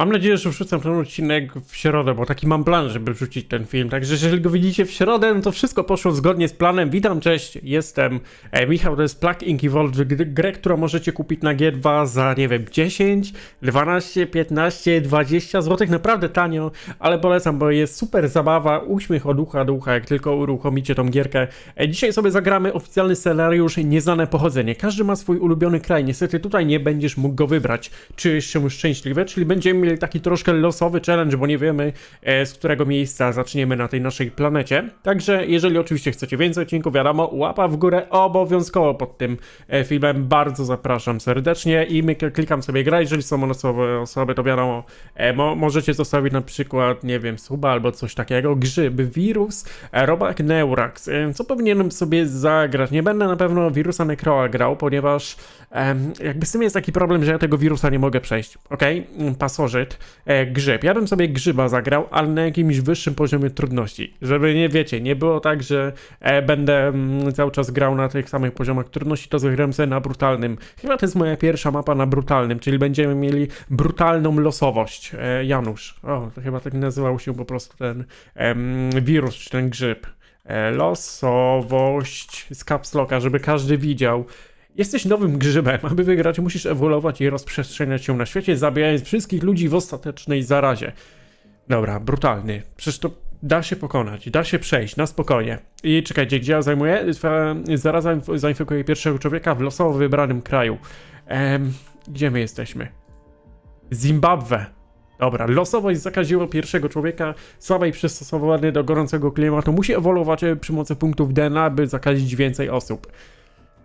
Mam nadzieję, że wrzucam ten odcinek w środę, bo taki mam plan, żeby wrzucić ten film. Także jeżeli go widzicie w środę, no to wszystko poszło zgodnie z planem. Witam, cześć, jestem e, Michał, to jest Plug Ink Evolved, gr- grę, którą możecie kupić na G2 za, nie wiem, 10, 12, 15, 20 zł. Naprawdę tanio, ale polecam, bo jest super zabawa, uśmiech od ucha do ucha, jak tylko uruchomicie tą gierkę. E, dzisiaj sobie zagramy oficjalny scenariusz Nieznane Pochodzenie. Każdy ma swój ulubiony kraj. Niestety tutaj nie będziesz mógł go wybrać, czy jeszcze szczęśliwy, czyli będziemy taki troszkę losowy challenge, bo nie wiemy e, z którego miejsca zaczniemy na tej naszej planecie. Także jeżeli oczywiście chcecie więcej odcinków, wiadomo, łapa w górę obowiązkowo pod tym e, filmem. Bardzo zapraszam serdecznie i my klikam sobie gra. Jeżeli są losowe osoby, to wiadomo, e, mo możecie zostawić na przykład, nie wiem, suba albo coś takiego. Grzyb, wirus, robak Neurax. Co powinienem sobie zagrać? Nie będę na pewno wirusa Necroa grał, ponieważ jakby z tym jest taki problem, że ja tego wirusa nie mogę przejść. Ok? Pasożyt, e, grzyb. Ja bym sobie grzyba zagrał, ale na jakimś wyższym poziomie trudności. Żeby nie wiecie, nie było tak, że e, będę mm, cały czas grał na tych samych poziomach trudności, to zagram sobie na brutalnym. Chyba to jest moja pierwsza mapa na brutalnym, czyli będziemy mieli brutalną losowość. E, Janusz. O, to chyba tak nazywał się po prostu ten em, wirus, czy ten grzyb. Losowość z caps locka, żeby każdy widział. Jesteś nowym grzybem, aby wygrać musisz ewoluować i rozprzestrzeniać się na świecie, zabijając wszystkich ludzi w ostatecznej zarazie. Dobra, brutalny. Przecież to da się pokonać, da się przejść na spokojnie. I czekajcie, gdzie ja zajmuję? Inf- zainfekuje pierwszego człowieka w losowo wybranym kraju. Em, gdzie my jesteśmy? Zimbabwe. Dobra, losowość zakaziła pierwszego człowieka, słabej przystosowany do gorącego klimatu, musi ewoluować e, przy mocy punktów DNA, by zakazić więcej osób.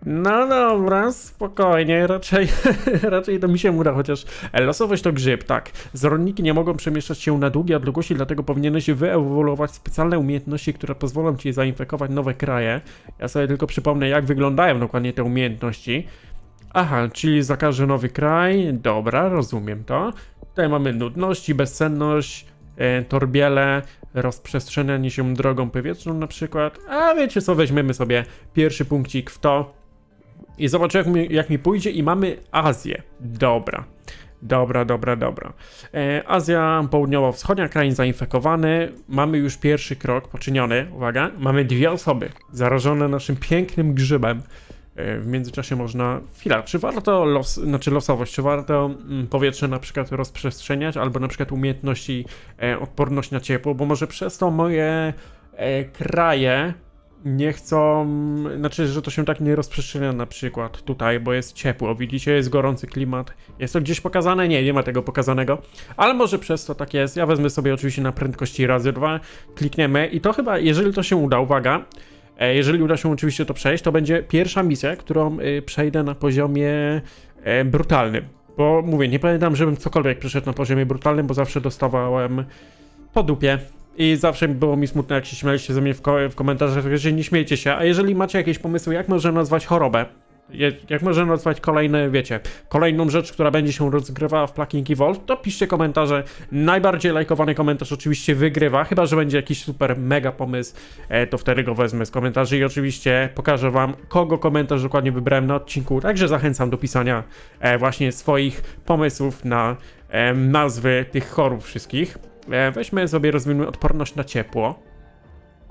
No dobra, spokojnie, raczej, raczej to mi się uda, chociaż losowość to grzyb, tak. Zrodniki nie mogą przemieszczać się na długie odległości, dlatego powinieneś wyewoluować specjalne umiejętności, które pozwolą ci zainfekować nowe kraje. Ja sobie tylko przypomnę, jak wyglądają dokładnie te umiejętności. Aha, czyli zakaże nowy kraj, dobra, rozumiem to. Tutaj mamy nudności, bezsenność, e, torbiele, rozprzestrzenianie się drogą powietrzną na przykład. A wiecie co, weźmiemy sobie pierwszy punkcik w to i zobaczę jak mi, jak mi pójdzie i mamy Azję. Dobra. Dobra, dobra, dobra. E, Azja Południowo-Wschodnia, kraj zainfekowany. Mamy już pierwszy krok poczyniony. Uwaga, mamy dwie osoby zarażone naszym pięknym grzybem. E, W międzyczasie można. Chwila, czy warto los, znaczy losowość, czy warto mm, powietrze na przykład rozprzestrzeniać, albo na przykład umiejętności e, odporność na ciepło, bo może przez to moje kraje nie chcą, znaczy, że to się tak nie rozprzestrzenia na przykład tutaj, bo jest ciepło, widzicie, jest gorący klimat. Jest to gdzieś pokazane? Nie, nie ma tego pokazanego, ale może przez to tak jest. Ja wezmę sobie oczywiście na prędkości razy dwa, klikniemy i to chyba, jeżeli to się uda, uwaga, E, Jeżeli uda się oczywiście to przejść, to będzie pierwsza misja, którą y, przejdę na poziomie e, brutalnym. Bo mówię, nie pamiętam, żebym cokolwiek przeszedł na poziomie brutalnym, bo zawsze dostawałem po dupie. I zawsze było mi smutno, jak się śmialiście ze mnie w, ko- w komentarzach, że nie śmiejcie się. A jeżeli macie jakieś pomysły, jak można nazwać chorobę, jak można nazwać kolejne, wiecie, kolejną rzecz, która będzie się rozgrywała w Plucking Evolve, to piszcie komentarze. Najbardziej lajkowany komentarz oczywiście wygrywa, chyba że będzie jakiś super mega pomysł, e, to wtedy go wezmę z komentarzy i oczywiście pokażę wam, kogo komentarz dokładnie wybrałem na odcinku. Także zachęcam do pisania e, właśnie swoich pomysłów na e, nazwy tych chorób wszystkich. E, weźmy sobie, rozwiniemy odporność na ciepło.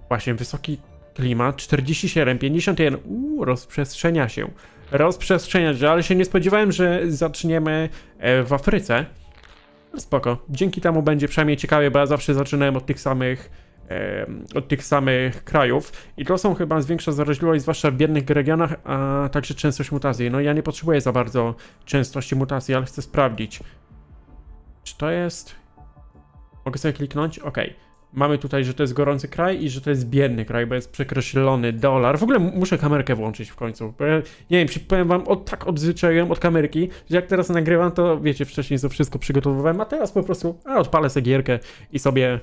Właśnie, wysoki klimat, 47, 51, uuu, rozprzestrzenia się. Rozprzestrzenia się, ale się nie spodziewałem, że zaczniemy e, w Afryce. Spoko. Dzięki temu będzie przynajmniej ciekawie, bo ja zawsze zaczynałem od tych samych od tych samych krajów i to są chyba zwiększa zaraźliwość, zwłaszcza w biednych regionach, a także częstość mutacji. No ja nie potrzebuję za bardzo częstości mutacji, ale chcę sprawdzić. Czy to jest... Mogę sobie kliknąć? Okej. Mamy tutaj, że to jest gorący kraj i że to jest biedny kraj, bo jest przekreślony dolar. W ogóle muszę kamerkę włączyć w końcu. Bo ja, nie wiem, przy- powiem wam, od, tak odzwyczaiłem od kamerki, że jak teraz nagrywam, to wiecie, wcześniej to wszystko przygotowywałem, a teraz po prostu a, odpalę sobie gierkę i sobie,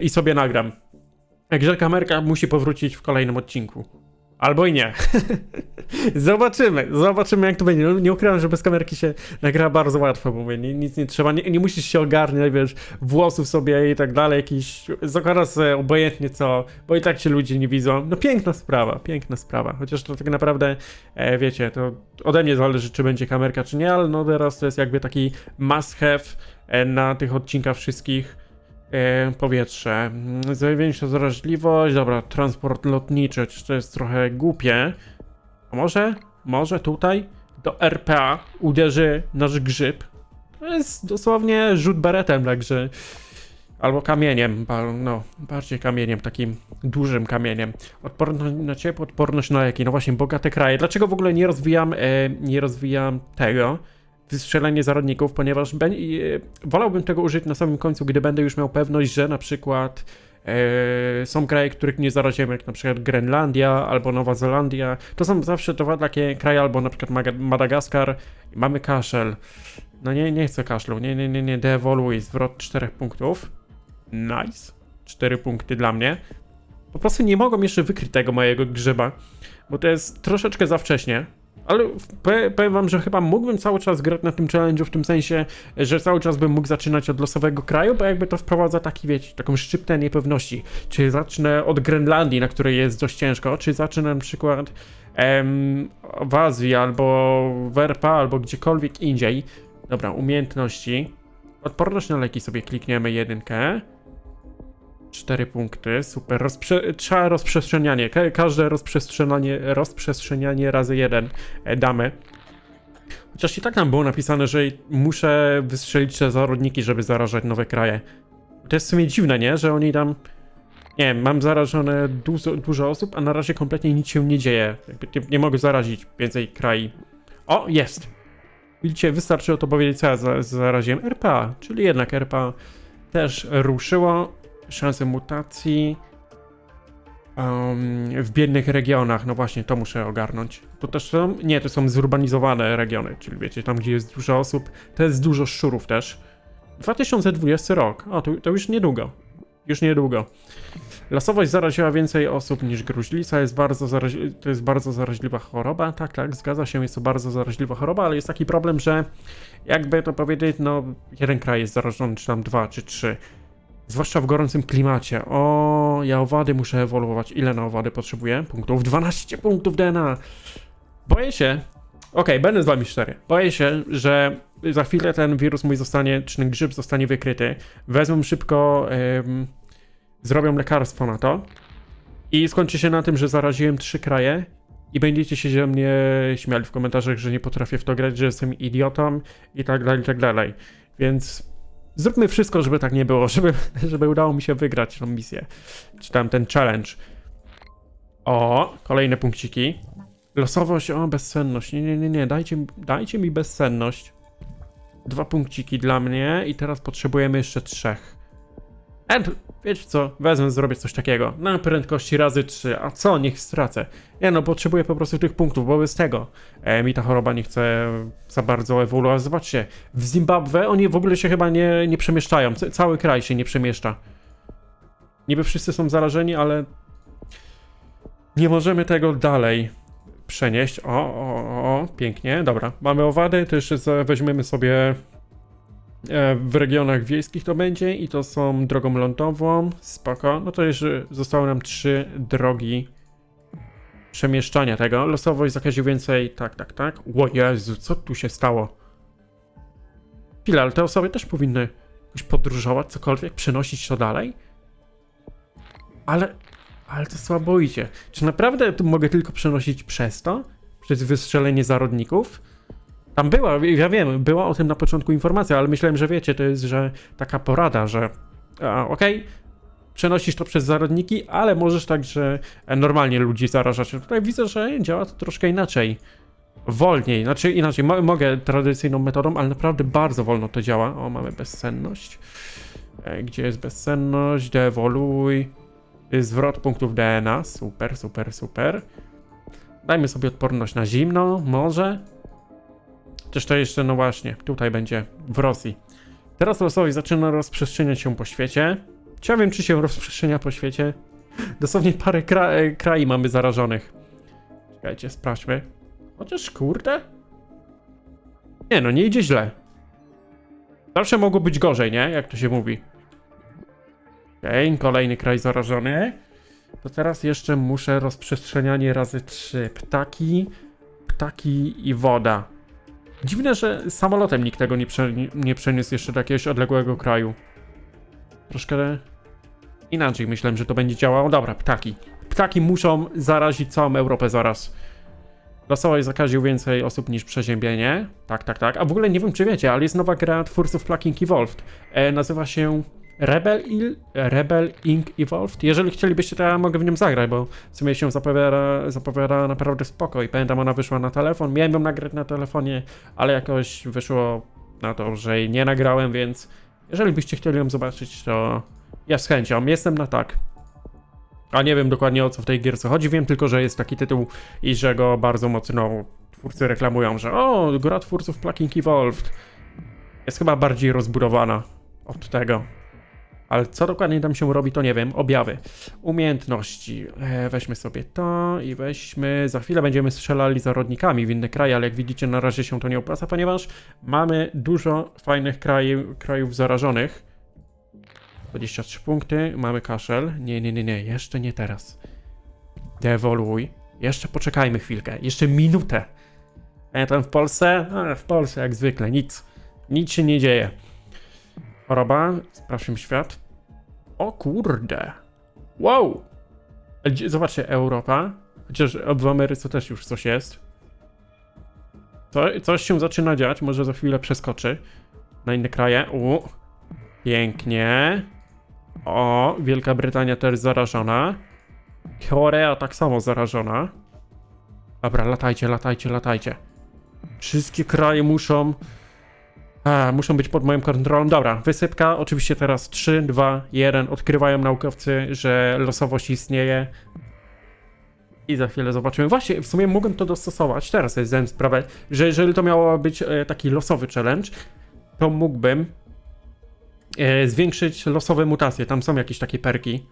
i sobie nagram. Także kamerka musi powrócić w kolejnym odcinku. Albo i nie. zobaczymy, zobaczymy jak to będzie. Nie ukrywam, że bez kamerki się nagra bardzo łatwo, mówię, ni- nic nie trzeba, nie, nie musisz się ogarniać, wiesz, włosów sobie i tak dalej, jakiś, zakładasz sobie obojętnie co, bo i tak cię ludzie nie widzą. No piękna sprawa, piękna sprawa, chociaż to tak naprawdę, e, wiecie, to ode mnie zależy, czy będzie kamerka, czy nie, ale no teraz to jest jakby taki must have e, na tych odcinkach wszystkich. E, powietrze. Mm, Zwiększa wrażliwość. Dobra, transport lotniczy. Czy to jest trochę głupie? A może? Może tutaj do RPA uderzy nasz grzyb? To jest dosłownie rzut beretem, także. Albo kamieniem, no, bardziej kamieniem, takim dużym kamieniem. Odporność na ciepło, odporność na leki. No właśnie, bogate kraje. Dlaczego w ogóle nie rozwijam, e, nie rozwijam tego? Wystrzelenie zarodników, ponieważ ben, e, wolałbym tego użyć na samym końcu, gdy będę już miał pewność, że na przykład e, są kraje, których nie zarazimy, jak na przykład Grenlandia albo Nowa Zelandia. To są zawsze dwa takie kraje, albo na przykład Madagaskar. Mamy kaszel. No nie, nie chcę kaszlu. Nie, nie, nie, nie. Deewoluj. Zwrot 4 punktów. Nice. 4 punkty dla mnie. Po prostu nie mogą jeszcze wykryć tego mojego grzyba, bo to jest troszeczkę za wcześnie. Ale powiem wam, że chyba mógłbym cały czas grać na tym challenge'u w tym sensie, że cały czas bym mógł zaczynać od losowego kraju, bo jakby to wprowadza taki, wiecie, taką szczyptę niepewności. Czy zacznę od Grenlandii, na której jest dość ciężko, czy zacznę na przykład em, w Azji, albo w albo gdziekolwiek indziej. Dobra, umiejętności. Odporność na leki sobie klikniemy jedynkę. Cztery punkty, super. Rozprze trzeba rozprzestrzenianie. Ka każde rozprzestrzenianie, rozprzestrzenianie razy jeden e, damy. Chociaż i tak tam było napisane, że muszę wystrzelić te zarodniki, żeby zarażać nowe kraje. To jest w sumie dziwne, nie? Że oni tam. Nie wiem, mam zarażone dużo, dużo osób, a na razie kompletnie nic się nie dzieje. Nie, nie mogę zarazić więcej krajów. O, jest! Widzicie, wystarczy o to powiedzieć, co ja za, zaraziłem. RPA, czyli jednak RPA też ruszyło. Szanse mutacji. Um, w biednych regionach, no właśnie, to muszę ogarnąć. To też są, nie, to są zurbanizowane regiony, czyli wiecie, tam gdzie jest dużo osób, to jest dużo szczurów też. 2020 rok, o, to, to już niedługo. Już niedługo. Lasowość zaraziła więcej osób niż gruźlica, jest bardzo to jest bardzo zaraźliwa choroba. Tak, tak, zgadza się, jest to bardzo zaraźliwa choroba, ale jest taki problem, że jakby to powiedzieć, no jeden kraj jest zarażony, czy tam dwa, czy trzy. Zwłaszcza w gorącym klimacie. O, ja owady muszę ewoluować. Ile na owady potrzebuję? Punktów? 12 punktów DNA. Boję się. Okej, będę z wami szczery. Boję się, że za chwilę ten wirus mój zostanie, czy ten grzyb zostanie wykryty. Wezmą szybko, em, zrobią lekarstwo na to. I skończy się na tym, że zaraziłem trzy kraje. I będziecie się ze mnie śmiali w komentarzach, że nie potrafię w to grać, że jestem idiotą i tak dalej, i tak dalej. Więc zróbmy wszystko, żeby tak nie było, żeby, żeby udało mi się wygrać tą misję. Czy tam ten challenge. O, kolejne punkciki. Losowość, o, bezsenność. Nie, nie, nie, nie, dajcie, dajcie mi bezsenność. Dwa punkciki dla mnie i teraz potrzebujemy jeszcze trzech. Ed, wiecie co, wezmę, zrobię coś takiego. Na prędkości razy trzy, a co, niech stracę. Ja no, potrzebuję po prostu tych punktów, bo bez tego e, mi ta choroba nie chce za bardzo ewoluować. Zobaczcie, w Zimbabwe oni w ogóle się chyba nie, nie przemieszczają. C- cały kraj się nie przemieszcza. Niby wszyscy są zarażeni, ale nie możemy tego dalej przenieść. O, o, o, o pięknie. Dobra, mamy owady, to jeszcze weźmiemy sobie w regionach wiejskich to będzie i to są drogą lądową. Spoko. No to jeszcze zostały nam trzy drogi przemieszczania tego. Losowość zakaził więcej. Tak, tak, tak. O Jezu, co tu się stało? Chwila, ale te osoby też powinny jakoś podróżować, cokolwiek, przenosić to dalej? Ale, ale to słabo idzie. Czy naprawdę mogę tylko przenosić przez to? Przez wystrzelenie zarodników? Tam była, ja wiem, była o tym na początku informacja, ale myślałem, że wiecie, to jest, że taka porada, że okej, przenosisz to przez zarodniki, ale możesz także normalnie ludzi zarażać. Tutaj widzę, że działa to troszkę inaczej. Wolniej, znaczy inaczej, mo mogę tradycyjną metodą, ale naprawdę bardzo wolno to działa. O, mamy bezsenność. E, Gdzie jest bezsenność? Deewoluj. Zwrot punktów DNA. Super, super, super. Dajmy sobie odporność na zimno, może. Też to jeszcze, no właśnie, tutaj będzie w Rosji. Teraz losowość zaczyna rozprzestrzeniać się po świecie. Ciekaw wiem, czy się rozprzestrzenia po świecie. Dosłownie parę kra e, krajów mamy zarażonych. Czekajcie, sprawdźmy. Chociaż kurde. Nie no, nie idzie źle. Zawsze mogło być gorzej, nie? Jak to się mówi. Okej, kolejny kraj zarażony. To teraz jeszcze muszę rozprzestrzenianie razy trzy. Ptaki, ptaki i woda. Dziwne, że samolotem nikt tego nie, prze, nie przeniósł jeszcze do jakiegoś odległego kraju. Troszkę inaczej myślałem, że to będzie działało. Dobra, ptaki. Ptaki muszą zarazić całą Europę zaraz. Losowo zakaził więcej osób niż przeziębienie. Tak, tak, tak. A w ogóle nie wiem, czy wiecie, ale jest nowa gra twórców Plucking Evolved. E, nazywa się Rebel, Il, Rebel Inc. Evolved. Jeżeli chcielibyście, to ja mogę w nią zagrać, bo w sumie się zapowiada, zapowiada naprawdę spoko. I pamiętam, ona wyszła na telefon. Miałem ją nagrać na telefonie, ale jakoś wyszło na to, że jej nie nagrałem, więc jeżeli byście chcieli ją zobaczyć, to ja z chęcią. Jestem na tak. A nie wiem dokładnie o co w tej gierce chodzi, wiem tylko, że jest taki tytuł i że go bardzo mocno twórcy reklamują, że o, gra twórców Plucking Evolved jest chyba bardziej rozbudowana od tego. Ale co dokładnie tam się robi, to nie wiem. Objawy. Umiejętności. E, weźmy sobie to i weźmy. Za chwilę będziemy strzelali zarodnikami w inne kraje, ale jak widzicie, na razie się to nie opłaca, ponieważ mamy dużo fajnych krajów, krajów zarażonych. 23 punkty, mamy kaszel. Nie, nie, nie, nie, jeszcze nie teraz. Dewoluj. Jeszcze poczekajmy chwilkę, jeszcze minutę. Pamiętam w Polsce? A, w Polsce jak zwykle, nic. Nic się nie dzieje. Choroba, sprawdźmy świat. O kurde. Wow! Gdzie- Zobaczcie, Europa. Chociaż w Ameryce też już coś jest. Co, coś się zaczyna dziać, może za chwilę przeskoczy na inne kraje. U, pięknie. O, Wielka Brytania też zarażona. Korea tak samo zarażona. Dobra, latajcie, latajcie, latajcie. Wszystkie kraje muszą. A, muszą być pod moją kontrolą. Dobra, wysypka. Oczywiście teraz 3, 2, 1. Odkrywają naukowcy, że losowość istnieje. I za chwilę zobaczymy. Właśnie, w sumie mogłem to dostosować. Teraz sobie zdałem sprawę, że jeżeli to miało być e, taki losowy challenge, to mógłbym e, zwiększyć losowe mutacje. Tam są jakieś takie perki,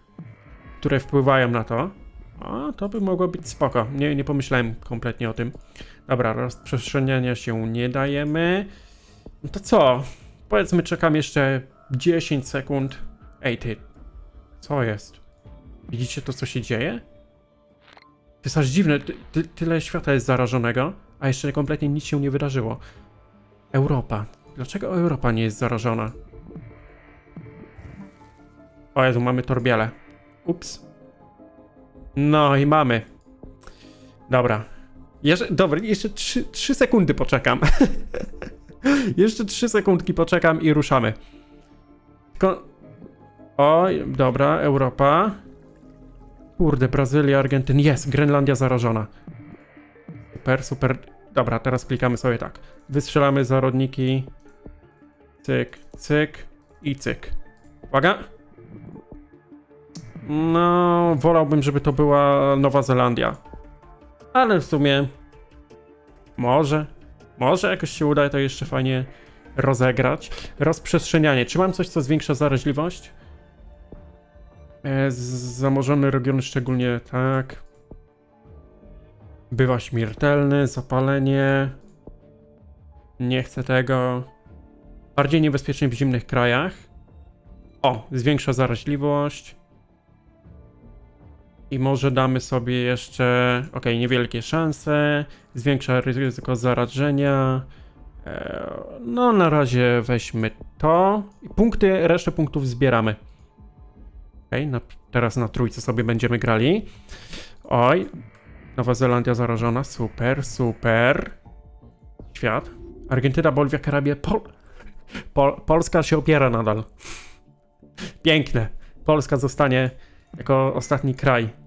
które wpływają na to. O, to by mogło być spoko. Nie, nie pomyślałem kompletnie o tym. Dobra, rozprzestrzeniania się nie dajemy. No to co? Powiedzmy, czekam jeszcze 10 sekund. Ej, ty. Co jest? Widzicie to, co się dzieje? To jest aż dziwne. Ty, ty, tyle świata jest zarażonego, a jeszcze kompletnie nic się nie wydarzyło. Europa. Dlaczego Europa nie jest zarażona? O Jezu, mamy torbiele. Ups. No i mamy. Dobra. Jeszcze, dobra, jeszcze 3, 3 sekundy poczekam. jeszcze 3 sekundki poczekam i ruszamy. Tylko... Oj, dobra, Europa. Kurde, Brazylia, Argentyna. Jest, Grenlandia zarażona. Super, super. Dobra, teraz klikamy sobie tak. Wystrzelamy zarodniki. Cyk, cyk i cyk. Uwaga. No, wolałbym, żeby to była Nowa Zelandia. Ale w sumie może, może jakoś się uda to jeszcze fajnie rozegrać. Rozprzestrzenianie. Czy mam coś, co zwiększa zaraźliwość? E, z- zamorzone regiony szczególnie tak. Bywa śmiertelny, zapalenie. Nie chcę tego. Bardziej niebezpiecznie w zimnych krajach. O, zwiększa zaraźliwość. I może damy sobie jeszcze, ok, niewielkie szanse, zwiększa ryzyko zarażenia. E, No, na razie weźmy to. Punkty, resztę punktów zbieramy. Ok, na, teraz na trójce sobie będziemy grali. Oj, Nowa Zelandia zarażona, super, super. Świat. Argentyna, Bolwia, Karabia, Pol... Pol... Polska się opiera nadal. Piękne. Polska zostanie jako ostatni kraj.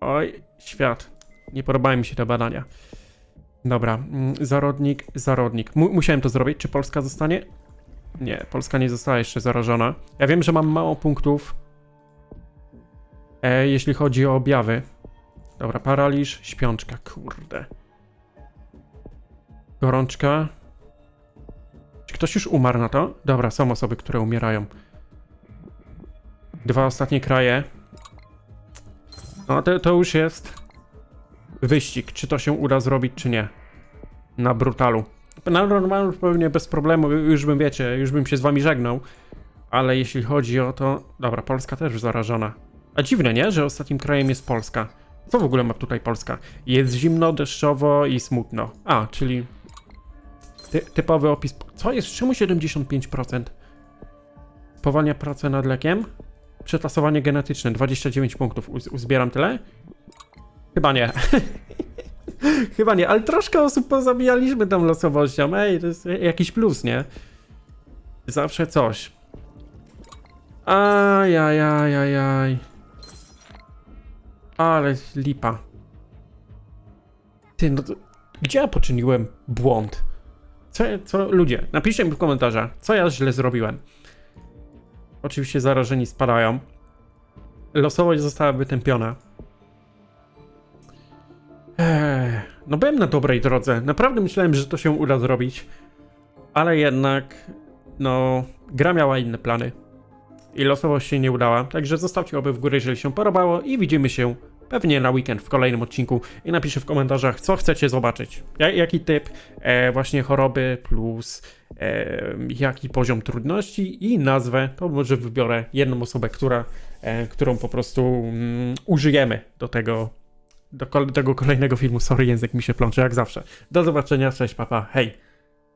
Oj, świat. Nie podobają mi się te badania. Dobra, mm, zarodnik, zarodnik. Mu musiałem to zrobić. Czy Polska zostanie? Nie, Polska nie została jeszcze zarażona. Ja wiem, że mam mało punktów, e, jeśli chodzi o objawy. Dobra, paraliż, śpiączka, kurde. Gorączka. Czy ktoś już umarł na to? Dobra, są osoby, które umierają. Dwa ostatnie kraje. No to, to już jest. wyścig, czy to się uda zrobić, czy nie. Na brutalu. Na normalu pewnie bez problemu, już bym, wiecie, już bym się z wami żegnał. Ale jeśli chodzi o to... Dobra, Polska też zarażona. A dziwne, nie? Że ostatnim krajem jest Polska. Co w ogóle ma tutaj Polska? Jest zimno, deszczowo i smutno. A, czyli... Ty, typowy opis... Co jest? Czemu 75%? Powalnia pracę nad lekiem? Przetasowanie genetyczne, 29 punktów. Uz uzbieram tyle? Chyba nie. Chyba nie, ale troszkę osób pozabijaliśmy tą losowością. Ej, to jest jakiś plus, nie? Zawsze coś. Ajajajajaj. Ale lipa. Ty, no to... Gdzie ja poczyniłem błąd? Co, co ludzie, napiszcie mi w komentarzach, co ja źle zrobiłem. Oczywiście zarażeni spadają. Losowość została wytępiona. Ech, no byłem na dobrej drodze. Naprawdę myślałem, że to się uda zrobić. Ale jednak, no, gra miała inne plany. I losowość się nie udała. Także zostawcie łapy w górę, jeżeli się podobało i widzimy się pewnie na weekend w kolejnym odcinku. I napiszcie w komentarzach, co chcecie zobaczyć. Ja, jaki typ e, właśnie choroby plus jaki poziom trudności i nazwę. To może wybiorę jedną osobę, która, e, którą po prostu mm, użyjemy do tego do tego kolejnego filmu. Sorry, język mi się plącze jak zawsze. Do zobaczenia, cześć, papa, hej.